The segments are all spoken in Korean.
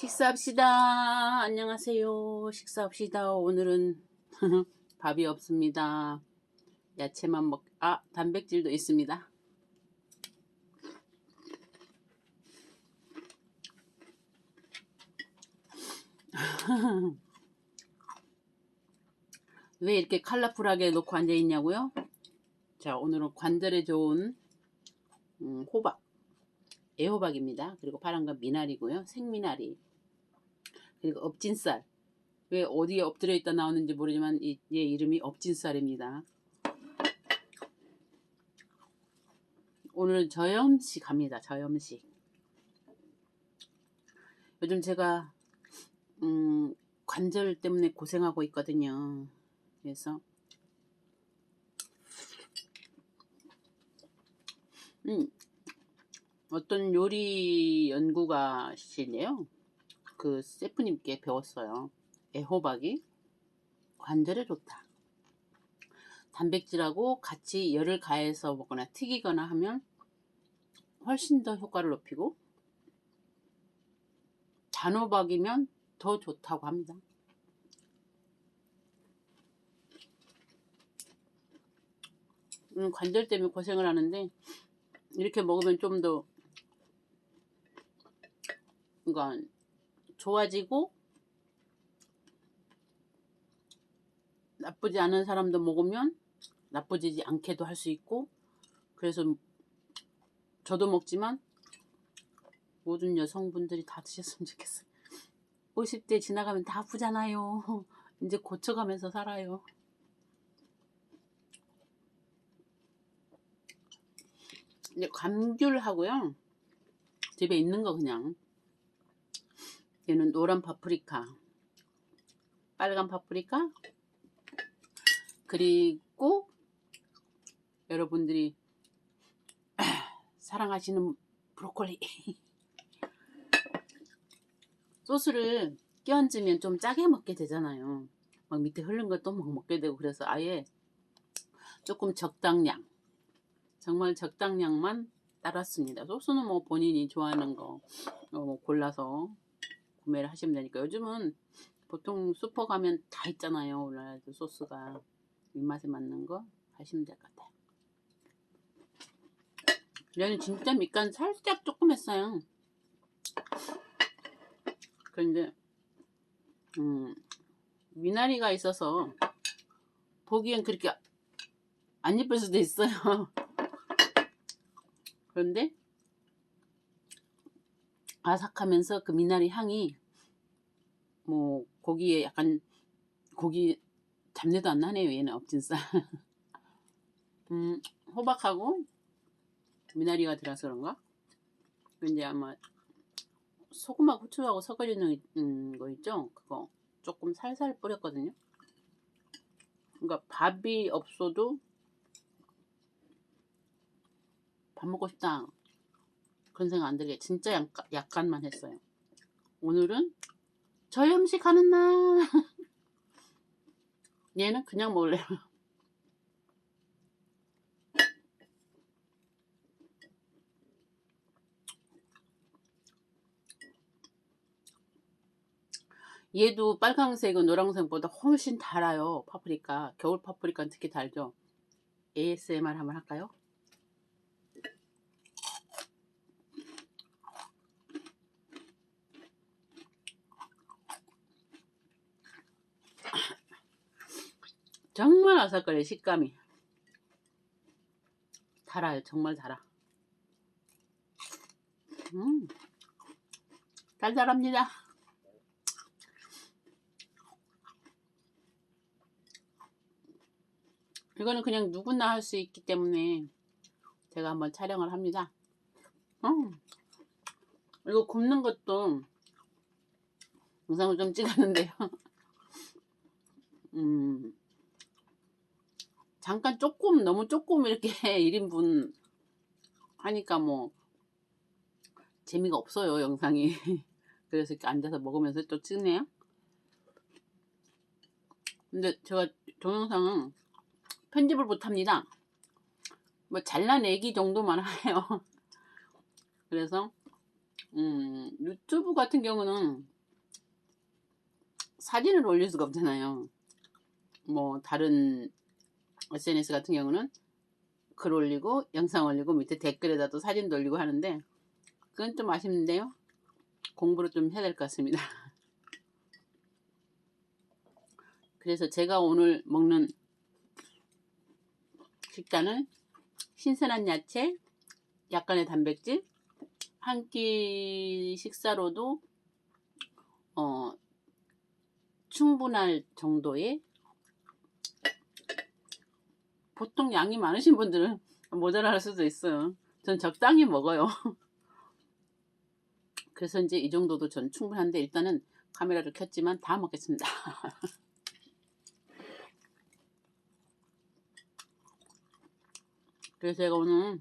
식사합시다. 안녕하세요. 식사합시다. 오늘은 밥이 없습니다. 야채만 먹, 아, 단백질도 있습니다. 왜 이렇게 컬러풀하게 놓고 앉아 있냐고요? 자, 오늘은 관절에 좋은 음, 호박, 애호박입니다. 그리고 파란 건 미나리고요. 생미나리. 그리고 엎진쌀. 왜 어디에 엎드려 있다 나오는지 모르지만 이, 얘 이름이 엎진쌀입니다. 오늘은 저염식 합니다. 저염식. 요즘 제가 음, 관절 때문에 고생하고 있거든요. 그래서 음, 어떤 요리 연구가시네요. 그 셰프님께 배웠어요. 애호박이 관절에 좋다. 단백질하고 같이 열을 가해서 먹거나 튀기거나 하면 훨씬 더 효과를 높이고 단호박이면 더 좋다고 합니다. 음, 관절 때문에 고생을 하는데 이렇게 먹으면 좀더 그러니까 좋아지고 나쁘지 않은 사람도 먹으면 나쁘지 않게도 할 수 있고 그래서 저도 먹지만 모든 여성분들이 다 드셨으면 좋겠어요. 50대 지나가면 다 아프잖아요. 이제 고쳐가면서 살아요. 이제 감귤하고요. 집에 있는 거 그냥. 얘는 노란 파프리카, 빨간 파프리카, 그리고 여러분들이 사랑하시는 브로콜리. 소스를 끼얹으면 좀 짜게 먹게 되잖아요. 막 밑에 흐른 것도 막 먹게 되고 그래서 아예 조금 적당량. 정말 적당량만 따랐습니다. 소스는 뭐 본인이 좋아하는 거 어, 골라서 구매를 하시면 되니까 요즘은 보통 슈퍼 가면 다 있잖아요. 올라야도 소스가 입맛에 맞는 거 하시면 될 것 같아요. 얘는 진짜 밑간 살짝 조금 했어요. 그런데 음, 미나리가 있어서 보기엔 그렇게 안 예쁠 수도 있어요. 그런데 아삭하면서 그 미나리 향이 뭐 고기에 약간 고기 잡내도 안 나네요. 얘는 엎진살. 음, 호박하고 미나리가 들어서 그런가? 근데 아마 소금하고 후추하고 섞어주는 음, 거 있죠? 그거 조금 살살 뿌렸거든요. 그러니까 밥이 없어도 밥 먹고 싶다. 그런 생각 안 들게 진짜 약간, 약간만 했어요. 오늘은 저염식 하는 날. 얘는 그냥 먹을래요. 얘도 빨강색은 노란색보다 훨씬 달아요. 파프리카. 겨울 파프리카는 특히 달죠. ASMR 한번 할까요? 정말 아삭거려 식감이. 달아요 정말 달아. 음 달달합니다. 이거는 그냥 누구나 할 수 있기 때문에 제가 한번 촬영을 합니다. 음. 이거 굽는 것도 영상을 좀 찍었는데요. 음 잠깐 조금 너무 조금 이렇게 1인분 하니까 뭐 재미가 없어요 영상이. 그래서 이렇게 앉아서 먹으면서 또 찍네요. 근데 제가 동영상은 편집을 못합니다. 뭐 잘라내기 정도만 해요. 그래서 음, 유튜브 같은 경우는 사진을 올릴 수가 없잖아요. 뭐 다른 SNS 같은 경우는 글 올리고 영상 올리고 밑에 댓글에다 또 사진도 올리고 하는데 그건 좀 아쉽는데요. 공부를 좀 해야 될 것 같습니다. 그래서 제가 오늘 먹는 식단은 신선한 야채, 약간의 단백질, 한 끼 식사로도 어, 충분할 정도의 보통 양이 많으신 분들은 모자랄 수도 있어요. 전 적당히 먹어요. 그래서 이제 이 정도도 전 충분한데 일단은 카메라를 켰지만 다 먹겠습니다. 그래서 제가 오늘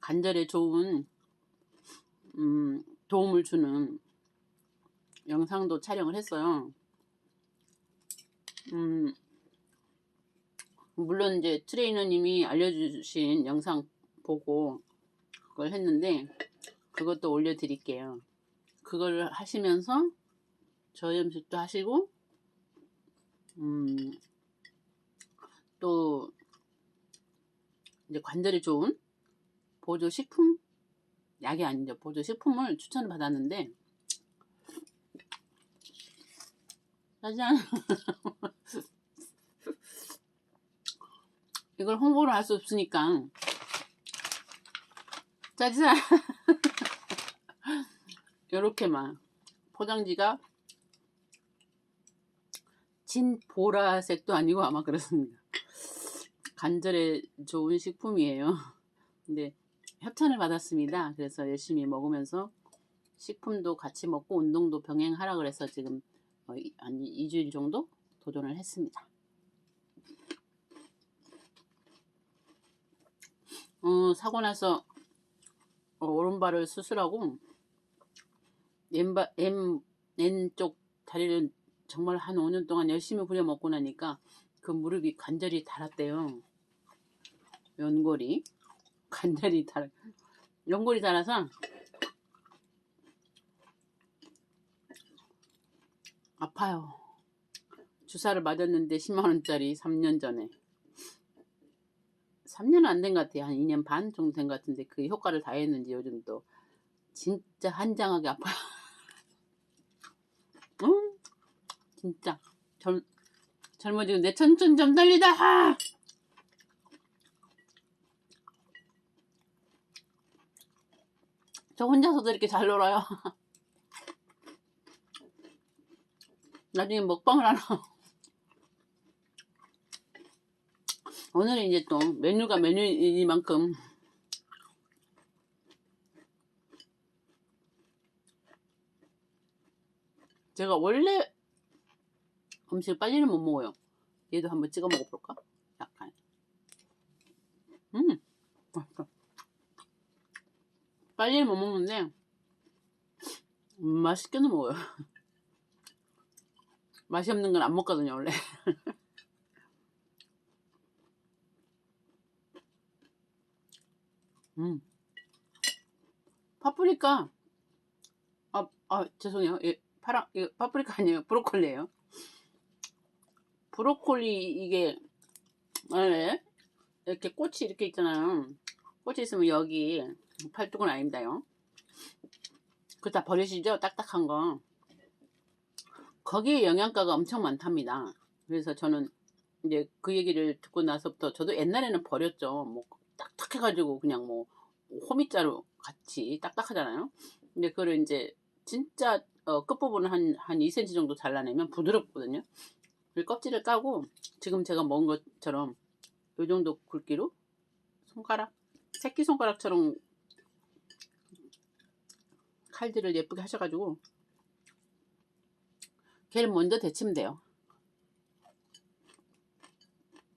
관절에 좋은 음, 도움을 주는 영상도 촬영을 했어요. 음, 물론 이제 트레이너님이 알려주신 영상 보고 그걸 했는데 그것도 올려드릴게요. 그걸 하시면서 저염식도 하시고 음, 또 이제 관절에 좋은 보조 식품 약이 아니죠 보조 식품을 추천을 받았는데 짜잔 이걸 홍보를 할 수 없으니까. 짜잔 요렇게만. 포장지가 진 보라색도 아니고 아마 그렇습니다. 관절에 좋은 식품이에요. 근데 협찬을 받았습니다. 그래서 열심히 먹으면서 식품도 같이 먹고 운동도 병행하라 그래서 지금 한 2주일 정도 도전을 했습니다 어, 사고 나서 어, 오른발을 수술하고 왼발, 왼, 왼쪽 다리를 정말 한 5년 동안 열심히 부려 먹고 나니까 그 무릎이 관절이 닳았대요. 연골이. 관절이 닳, 연골이 닳아서 아파요. 주사를 맞았는데 10만원짜리 3년 전에. 3년은 안 된 것 같아요. 한 2년 반 정도 된 것 같은데 그 효과를 다 했는지 요즘 또 진짜 한장하게 아파요. 응? 진짜 젊, 젊어지고 내 천천 좀 달리다! 저 혼자서도 이렇게 잘 놀아요. 나중에 먹방을 하나. 오늘은 이제 또 메뉴가 메뉴이니만큼 제가 원래 음식 빨리는 못 먹어요. 얘도 한번 찍어 먹어볼까? 약간. 음, 맛있어. 빨리는 못 먹는데, 음, 맛있게는 먹어요. 맛이 없는 건 안 먹거든요, 원래. 음. 파프리카. 아, 아, 죄송해요. 예, 파랑, 이거 파프리카 아니에요. 브로콜리예요. 브로콜리 이게 원래 이렇게 꽃이 이렇게 있잖아요. 꽃이 있으면 여기 팔뚝은 아닙니다요. 그거 다 버리시죠? 딱딱한 거. 거기에 영양가가 엄청 많답니다. 그래서 저는 이제 그 얘기를 듣고 나서부터 저도 옛날에는 버렸죠. 뭐 딱딱해가지고 그냥 뭐 호미자루 같이 딱딱하잖아요. 근데 그거를 이제 진짜 어, 끝부분을 한, 한 2cm 정도 잘라내면 부드럽거든요. 그 껍질을 까고 지금 제가 먹은 것처럼 이 정도 굵기로 손가락, 새끼손가락처럼 칼질을 예쁘게 하셔가지고 걔를 먼저 데치면 돼요.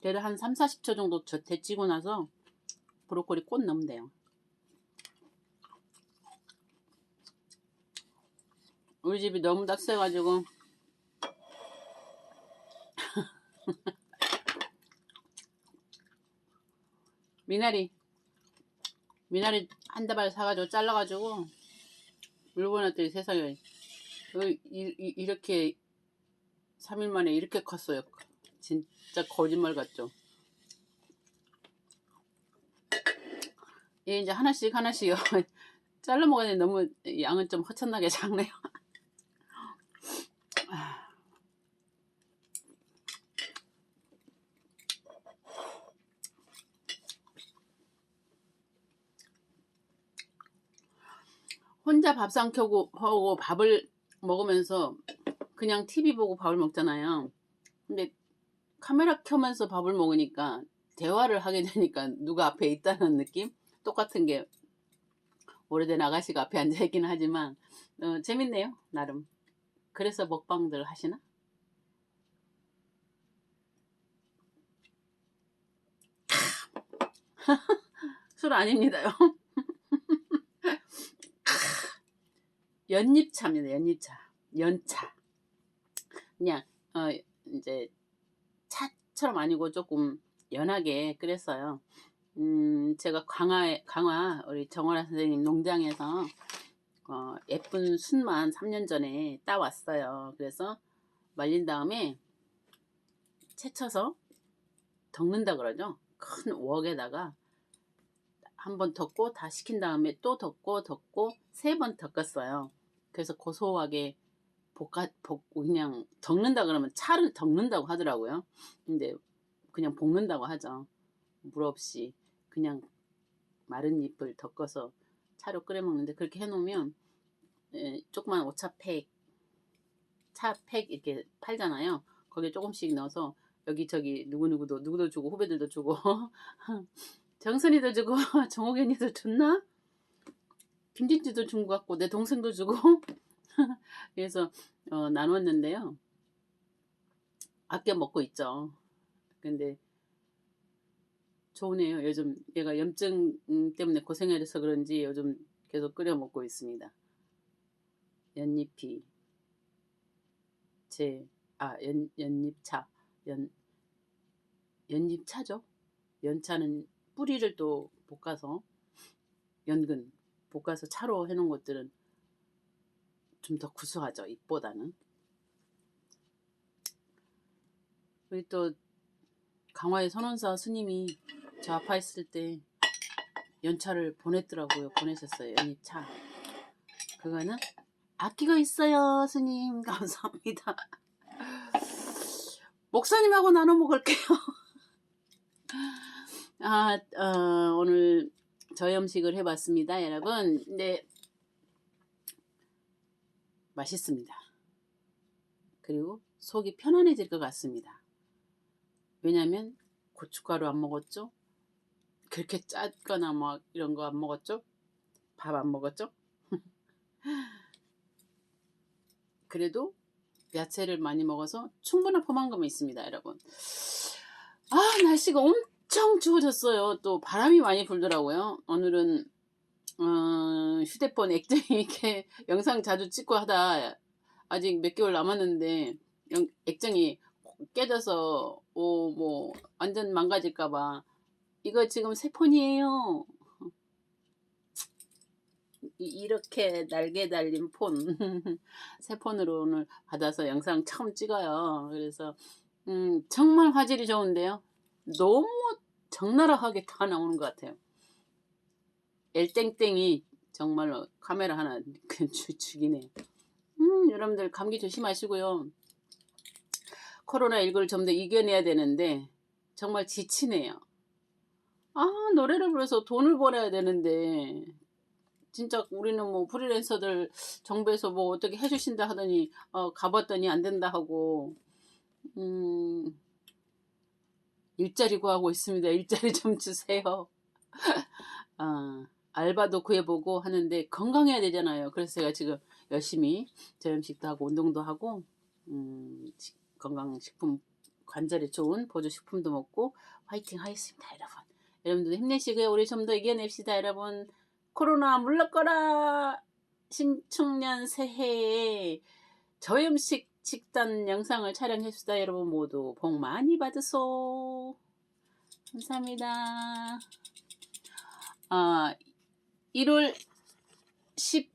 걔를 한 3, 40초 정도 저 데치고 나서 브로콜리 꽃 넣으면 돼요. 우리 집이 너무 딱새가지고 미나리 미나리 한 다발 사가지고 잘라가지고 물건 왔더니 세상에 이렇게 3일 만에 이렇게 컸어요. 진짜 거짓말 같죠? 얘 이제 하나씩 하나씩 잘라 먹어야 돼. 너무 양은 좀 허천나게 작네요. 아. 혼자 밥상 켜고 하고 밥을 먹으면서 그냥 TV 보고 밥을 먹잖아요. 근데 카메라 켜면서 밥을 먹으니까 대화를 하게 되니까 누가 앞에 있다는 느낌? 똑같은 게 오래된 아가씨가 앞에 앉아 있긴 하지만 어, 재밌네요 나름. 그래서 먹방들 하시나? 술 아닙니다요. 연잎차입니다. 연잎차. 연차. 그냥 어 이제 차처럼 아니고 조금 연하게 끓였어요. 음, 제가 강화에, 강화, 우리 정원아 선생님 농장에서, 어, 예쁜 순만 3년 전에 따왔어요. 그래서 말린 다음에 채쳐서 덮는다 그러죠. 큰 웍에다가 한 번 덮고 다 식힌 다음에 또 덮고 덮고 세 번 덮었어요. 그래서 고소하게 볶아, 볶고 그냥 덮는다 그러면 차를 덮는다고 하더라고요. 근데 그냥 볶는다고 하죠. 물 없이 그냥 마른 잎을 덮어서 차로 끓여 먹는데 그렇게 해놓으면 에, 조그만 오차팩 차팩 이렇게 팔잖아요. 거기에 조금씩 넣어서 여기 저기 누구누구도 누구도 주고 후배들도 주고 정선이도 주고 정옥현이도 줬나? 김진주도 준 것 같고 내 동생도 주고 그래서 어, 나눴는데요. 아껴 먹고 있죠. 근데 좋으네요. 요즘 얘가 염증 때문에 고생해서 그런지 요즘 계속 끓여 먹고 있습니다. 연잎이 제, 아, 연, 연잎차. 연, 연잎차죠? 연차는 뿌리를 또 볶아서, 연근, 볶아서 차로 해놓은 것들은 좀 더 구수하죠. 잎보다는. 우리 또 강화의 선원사 스님이 저 아파했을 때 연차를 보냈더라고요. 보내셨어요. 연잎차. 그거는 아끼고 있어요. 스님 감사합니다. 목사님하고 나눠 먹을게요. 아, 어, 오늘 저염식을 해봤습니다. 여러분. 네. 맛있습니다. 그리고 속이 편안해질 것 같습니다. 왜냐면 고춧가루 안 먹었죠? 그렇게 짰거나 막 이런 거 안 먹었죠? 밥 안 먹었죠? 그래도 야채를 많이 먹어서 충분한 포만감이 있습니다, 여러분. 아, 날씨가 엄청 추워졌어요. 또 바람이 많이 불더라고요. 오늘은 어, 휴대폰 액정이 이렇게 영상 자주 찍고 하다 아직 몇 개월 남았는데 영, 액정이 깨져서 오, 뭐 완전 망가질까봐 이거 지금 새 폰이에요. 이렇게 날개 달린 폰. 새 폰으로 오늘 받아서 영상 처음 찍어요. 그래서, 음, 정말 화질이 좋은데요. 너무 적나라하게 다 나오는 것 같아요. 엘땡땡이 정말로 카메라 하나 그 죽이네요. 음, 여러분들 감기 조심하시고요. 코로나19를 좀 더 이겨내야 되는데, 정말 지치네요. 아, 노래를 불러서 돈을 벌어야 되는데, 진짜 우리는 뭐 프리랜서들 정부에서 뭐 어떻게 해주신다 하더니, 어, 가봤더니 안 된다 하고, 음, 일자리 구하고 있습니다. 일자리 좀 주세요. 아, 알바도 구해보고 하는데 건강해야 되잖아요. 그래서 제가 지금 열심히 저염식도 하고 운동도 하고, 음, 건강식품 관절에 좋은 보조식품도 먹고 화이팅 하겠습니다 여러분 여러분들 힘내시고요. 우리 좀 더 이겨냅시다 여러분. 코로나 물러거라! 신축년 새해에 저염식 식단 영상을 촬영했습니다 여러분. 모두 복 많이 받으소. 감사합니다. 아 1월 10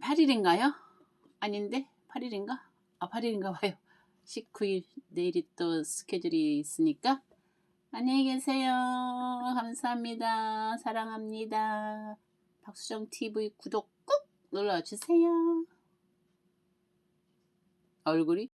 8일인가요? 아닌데? 8일인가? 아 8일인가 봐요. 19일 내일이 또 스케줄이 있으니까 안녕히 계세요. 감사합니다. 사랑합니다. 박수정 TV 구독 꾹 눌러주세요. 얼굴이